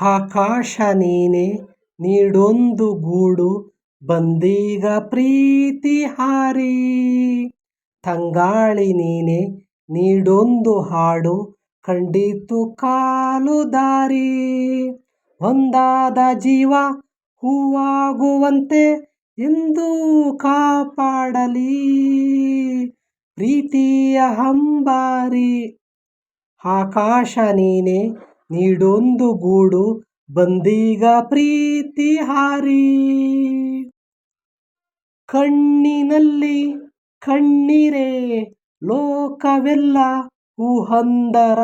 ಆಕಾಶ ನೀನೆ ನೀಡೊಂದು ಗೂಡು, ಬಂದೀಗ ಪ್ರೀತಿ ಹಾರಿ. ತಂಗಾಳಿ ನೀನೆ ನೀಡೊಂದು ಹಾಡು, ಕಂಡಿತು ಕಾಲು ದಾರಿ. ಒಂದಾದ ಜೀವ ಹೂವಾಗುವಂತೆ ಎಂದು ಕಾಪಾಡಲಿ. ಪ್ರೀತಿಯ ಹಂಬಾರಿ. ಆಕಾಶ ನೀನೆ ನೀಡೊಂದು ಗೂಡು ಬಂದೀಗ ಪ್ರೀತಿ ಹಾರಿ. ಕಣ್ಣಿನಲ್ಲಿ ಕಣ್ಣೀರೇ ಲೋಕವೆಲ್ಲ ಊಹಂದರ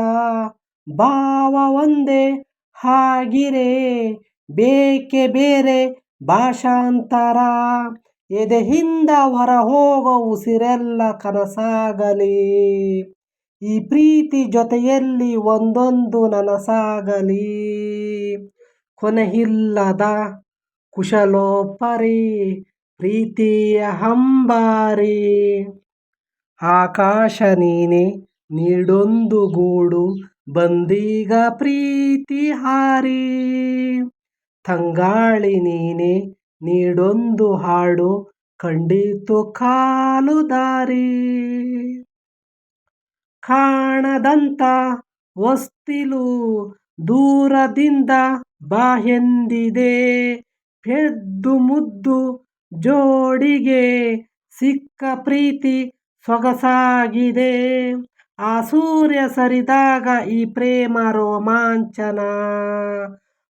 ಭಾವ ಒಂದೇ ಹಾಗಿರೇ, ಬೇಕೆ ಬೇರೆ ಭಾಷಾಂತರ. ಎದೆಯಿಂದ ಹೊರ ಹೋಗೋ ಉಸಿರೆಲ್ಲ ಕನಸಾಗಲಿ. ಈ ಪ್ರೀತಿ ಜೊತೆಯಲ್ಲಿ ಒಂದೊಂದು ನನಸಾಗಲಿ. ಕೊನೆಯಿಲ್ಲದ ಕುಶಲೋಪರಿ, ಪ್ರೀತಿಯ ಹಂಬಾರಿ. ಆಕಾಶ ನೀನೆ ನೀಡೊಂದು ಗೂಡು, ಬಂದೀಗ ಪ್ರೀತಿ ಹಾರಿ. ತಂಗಾಳಿ ನೀನೆ ನೀಡೊಂದು ಹಾಡು, ಕಂಡಿತು ಕಾಲು ದಾರಿ. ಕಾಣದಂತ ವಸ್ತಿಲು ದೂರದಿಂದ ಬಾಹೆಂದಿದೆ ಪೆದ್ದು ಮುದ್ದು ಜೋಡಿಗೆ ಸಿಕ್ಕ ಪ್ರೀತಿ ಸೊಗಸಾಗಿದೆ. ಆ ಸೂರ್ಯ ಸರಿದಾಗ ಈ ಪ್ರೇಮ ರೋಮಾಂಚನ.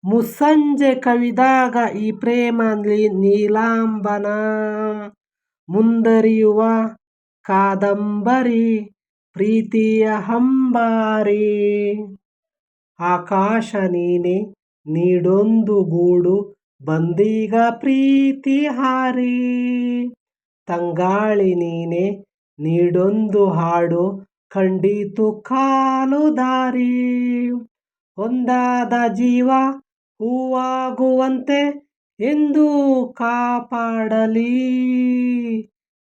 ಮುಸ್ಸಂಜೆ ಕವಿದಾಗ ಈ ಪ್ರೇಮ ನೀಲಾಂಬನ. ಮುಂದರಿಯುವ ಕಾದಂಬರಿ ಪ್ರೀತಿಯ ಹಂಬಾರಿ. ಆಕಾಶ ನೀನೆ ನೀಡೊಂದು ಗೂಡು, ಬಂದೀಗ ಪ್ರೀತಿ ಹಾರಿ. ತಂಗಾಳಿ ನೀನೆ ನೀಡೊಂದು ಹಾಡು ಖಂಡಿತು ಕಾಲು ದಾರಿ. ಒಂದಾದ ಜೀವ ಹೂವಾಗುವಂತೆ ಎಂದು ಕಾಪಾಡಲಿ.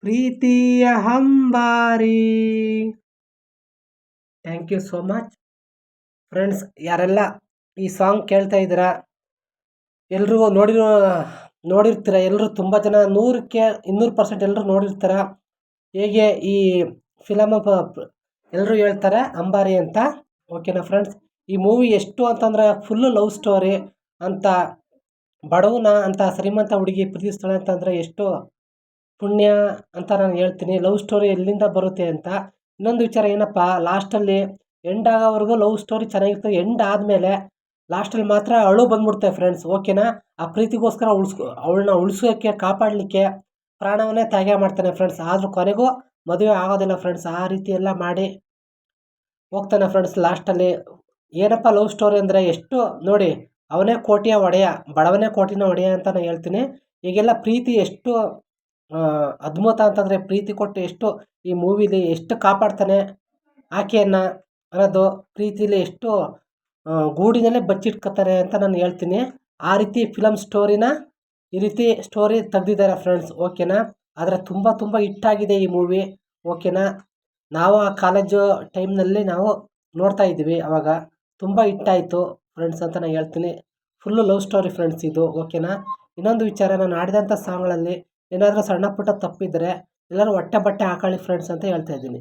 ಪ್ರೀತಿಯ ಹಂಬಾರಿ. Thank you so much friends ಯಾರೆಲ್ಲ ಈ ಸಾಂಗ್ ಕೇಳ್ತಾ ಇದ್ದೀರಾ? ಎಲ್ಲರೂ ನೋಡಿರೋ, ನೋಡಿರ್ತೀರ? ಎಲ್ಲರೂ ತುಂಬ ಜನ ನೂರಕ್ಕೆ ಇನ್ನೂರು ಪರ್ಸೆಂಟ್ ಎಲ್ಲರೂ ನೋಡಿರ್ತೀರ? ಹೇಗೆ ಈ ಫಿಲಮ್ ಎಲ್ಲರೂ ಹೇಳ್ತಾರೆ ಅಂಬಾರಿ ಅಂತ. ಓಕೆನಾ ಫ್ರೆಂಡ್ಸ್ ಈ ಮೂವಿ ಎಷ್ಟು ಅಂತಂದರೆ ಫುಲ್ಲು ಲವ್ ಸ್ಟೋರಿ ಅಂತ, ಬಡವನ ಅಂತ, ಶ್ರೀಮಂತ ಹುಡುಗಿ ಪ್ರೀತಿಸ್ತಾಳೆ ಅಂತಂದರೆ ಎಷ್ಟು ಪುಣ್ಯ ಅಂತ ನಾನು ಹೇಳ್ತೀನಿ. ಲವ್ ಸ್ಟೋರಿ ಎಲ್ಲಿಂದ ಬರುತ್ತೆ ಅಂತ. ಇನ್ನೊಂದು ವಿಚಾರ ಏನಪ್ಪ ಲಾಸ್ಟಲ್ಲಿ ಎಂಡ್ ಆಗೋವರೆಗೂ ಲವ್ ಸ್ಟೋರಿ ಚೆನ್ನಾಗಿರ್ತದೆ ಎಂಡ್ ಆದಮೇಲೆ ಲಾಸ್ಟಲ್ಲಿ ಮಾತ್ರ ಅಳು ಬಂದ್ಬಿಡ್ತವೆ ಫ್ರೆಂಡ್ಸ್ ಓಕೆನಾ ಆ ಪ್ರೀತಿಗೋಸ್ಕರ ಉಳ್ಸ್ಕೊ ಅವಳನ್ನ ಉಳಿಸೋಕ್ಕೆ ಕಾಪಾಡಲಿಕ್ಕೆ ಪ್ರಾಣವನ್ನೇ ತ್ಯಾಗ ಮಾಡ್ತಾನೆ ಫ್ರೆಂಡ್ಸ್ ಆದರೂ ಕೊನೆಗೂ ಮದುವೆ ಆಗೋದಿಲ್ಲ ಫ್ರೆಂಡ್ಸ್ ಆ ರೀತಿ ಎಲ್ಲ ಮಾಡಿ ಹೋಗ್ತಾನೆ ಫ್ರೆಂಡ್ಸ್ ಲಾಸ್ಟಲ್ಲಿ ಏನಪ್ಪ ಲವ್ ಸ್ಟೋರಿ ಅಂದರೆ ಎಷ್ಟು, ನೋಡಿ, ಅವನೇ ಕೋಟಿಯ ಒಡೆಯ, ಬಡವನೇ ಕೋಟಿನ ಒಡೆಯ ಅಂತ ನಾನು ಹೇಳ್ತೀನಿ. ಈಗೆಲ್ಲ ಪ್ರೀತಿ ಎಷ್ಟು ಅದ್ಭುತ ಅಂತಂದರೆ ಪ್ರೀತಿ ಕೊಟ್ಟು ಎಷ್ಟು ಈ ಮೂವಿಲಿ ಎಷ್ಟು ಕಾಪಾಡ್ತಾನೆ ಆಕೆಯನ್ನು ಅನ್ನೋದು ಪ್ರೀತಿಲಿ ಎಷ್ಟು ಗೂಡಿನಲ್ಲೇ ಬಚ್ಚಿಟ್ಕೋತಾರೆ ಅಂತ ನಾನು ಹೇಳ್ತೀನಿ. ಆ ರೀತಿ ಫಿಲಮ್ ಸ್ಟೋರಿನ ಈ ರೀತಿ ಸ್ಟೋರಿ ತೆಗ್ದಿದ್ದಾರೆ ಫ್ರೆಂಡ್ಸ್ ಓಕೆನಾ ಆದರೆ ತುಂಬ ತುಂಬ ಹಿಟ್ಟಾಗಿದೆ ಈ ಮೂವಿ ಓಕೆನಾ ನಾವು ಆ ಕಾಲೇಜು ಟೈಮ್ನಲ್ಲಿ ನಾವು ನೋಡ್ತಾ ಇದ್ವಿ ಅವಾಗ. ತುಂಬ ಹಿಟ್ಟಾಯಿತು ಫ್ರೆಂಡ್ಸ್ ಅಂತ ನಾನು ಹೇಳ್ತೀನಿ. ಫುಲ್ಲು ಲವ್ ಸ್ಟೋರಿ ಫ್ರೆಂಡ್ಸ್ ಇದು ಓಕೆನಾ ಇನ್ನೊಂದು ವಿಚಾರ ನಾನು ಆಡಿದಂಥ ಸಾಂಗ್ಗಳಲ್ಲಿ ಏನಾದರೂ ಸಣ್ಣ ಪುಟ್ಟ ತಪ್ಪಿದ್ದರೆ ಎಲ್ಲರೂ ಹೊಟ್ಟೆ ಬಟ್ಟೆ ಹಾಕೊಳ್ಳಿ ಫ್ರೆಂಡ್ಸ್ ಅಂತ ಹೇಳ್ತಾ ಇದ್ದೀನಿ.